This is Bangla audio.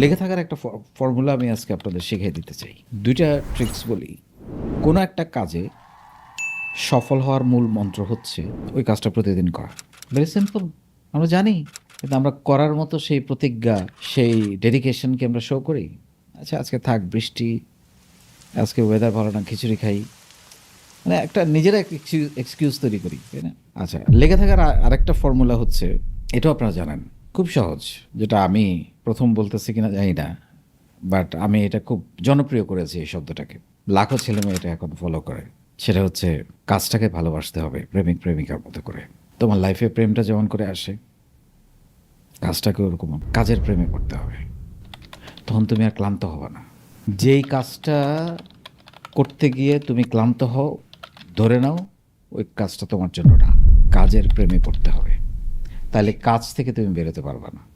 লেগে থাকার একটা ফর্মুলা আমি আজকে আপনাদের শিখিয়ে দিতে চাই। দুইটা ট্রিক্স বলি। কোনো একটা কাজে সফল হওয়ার মূল মন্ত্র হচ্ছে, ওই কাজটা প্রতিদিন করা। ভেরি সিম্পল আমরা জানি, কিন্তু আমরা করার মতো সেই প্রতিজ্ঞা, সেই ডেডিকেশনকে আমরা শো করি। আচ্ছা আজকে থাক, বৃষ্টি, আজকে ওয়েদার ভালো না, খিচুড়ি খাই। মানে একটা নিজেরা এক্সকিউজ তৈরি করি, তাই না? আচ্ছা লেগে থাকার আরেকটা ফর্মুলা হচ্ছে, এটাও আপনারা জানেন। খুব সহজ, যেটা আমি প্রথম বলতেছি কিনা জানি না বাট আমি এটা খুব জনপ্রিয় করেছি এই শব্দটাকে। লাখো ছেলে মেয়ে এটা এখন ফলো করে। সেটা হচ্ছে, কাজটাকে ভালোবাসতে হবে, প্রেমিক প্রেমিকার মতো করে। তোমার লাইফে প্রেমটা যেমন করে আসে, কাজটাকে ওরকম কাজের প্রেমে করতে হবে। তখন তুমি আর ক্লান্ত হবে না। যেই কাজটা করতে গিয়ে তুমি ক্লান্ত হও, ধরে নাও, ওই কাজটা তোমার জন্য না। কাজের প্রেমে পড়তে হবে। তাহলে কাজ থেকে তুমি বেরোতে পারবে না।